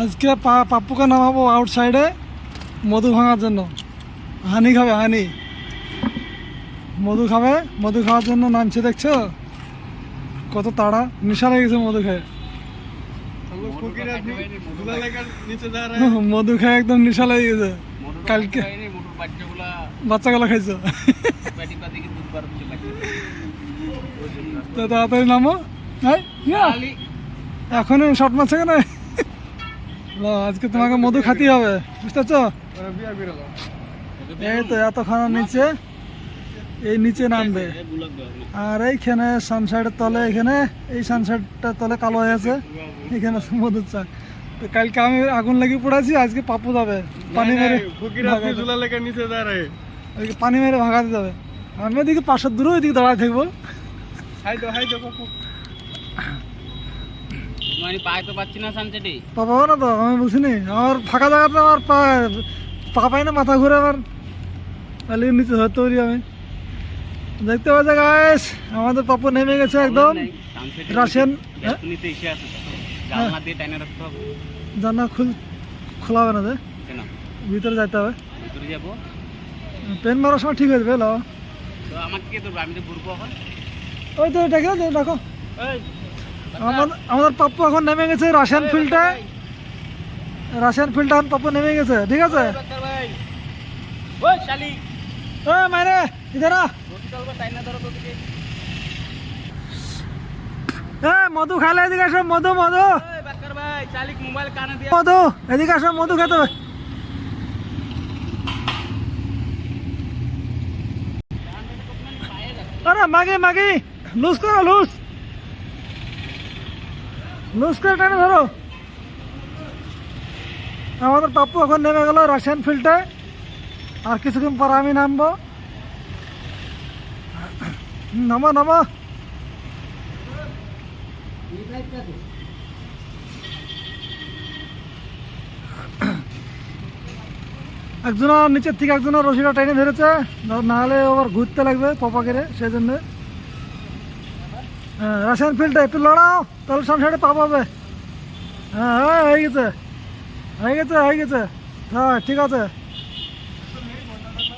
আজকে পাপ্পুকে নামাবো আউটসাইডে মধু ভাঙার জন্য। হানি খাবে হানি। মধু খাবে মধু খাওয়ার জন্য নামছে দেখছ? কত তাড়া। নেশা লেগেছে মধু খেয়ে। মধু খেয়ে একদম নেশা লেগে গেছে। কালকে বাচ্চাগুলো খাইছো। তাড়াতাড়ি নামো। হ্যাঁ এখন শর্ট মারছে কেন? আজকে তোমাকে মধু খাতি হবে বুঝতেছ? এই তো এতক্ষণ নিচে এই নিচে নামবে। আর এইখানে সানসাইডের তলে এখানে এই সানসাইডটার তলে কালো হয়ে আছে এখানে আছে মধুর চাক তো কালকে আমি আগুন লাগিয়ে পড়েছি আজকে পাপু যাবে পানি মেরে নিচে পানি মেরে ভাগাতে যাবে। আমি এদিকে পাশের দূরে ওইদিকে দাঁড়ায় থাকব। হাই তো হাই তো পাপু। মানে পায়ে তো পাচ্ছি না সানসেটে পাবো না তো আমি বুঝিনি আমার ফাঁকা জায়গাতে আমার পা পা পাই না মাথা ঘুরে আমার। তাহলে নিচে ধরতে পারি আমি। দেখতে পাচ্ছি গাইস আমাদের পাপু নেমে গেছে একদম। রাশিয়ান হ্যাঁ? জানা খুল খোলা হবে না যে। ভিতরে যাইতে হবে। ভিতরে যাব? পেন মারার সময় ঠিক হয়ে যাবে লো আমাকে কে ধরবো? আমি তো ঘুরবো ওই তো দেখো দেখো। এই, আমাদের আমাদের পাপ্পু এখন নেমে গেছে রাশিয়ান ফিল্ডে রাশিয়ান ফিল্ডে এখন পাপ্পু নেমে গেছে ঠিক আছে? মাইরে ইধার মধু খাইলে এদিকে আসো মধু মধু। মধু এদিকে আসো মধু খেতে আরে মাগি মাগি লুজ করো লুজ। লুজ টেনে ধরো। আমাদের পাপ্পু এখন নেমে গেল রাশিয়ান ফিল্ডে। আর কিছুক্ষণ পর আমি নামবো। নামো নামো। একজন নিচের থেকে একজনের রশিটা টেনে ধরেছে। নাহলে আবার ঘুরতে লাগবে পপা করে সেই জন্য। হ্যাঁ রাশিয়ান ফিল্ডে একটু লড়াও, তাহলে সামনে পা হবে হ্যাঁ হ্যাঁ হয়ে গেছে। হয়ে গেছে হয়ে গেছে। হ্যাঁ ঠিক আছে।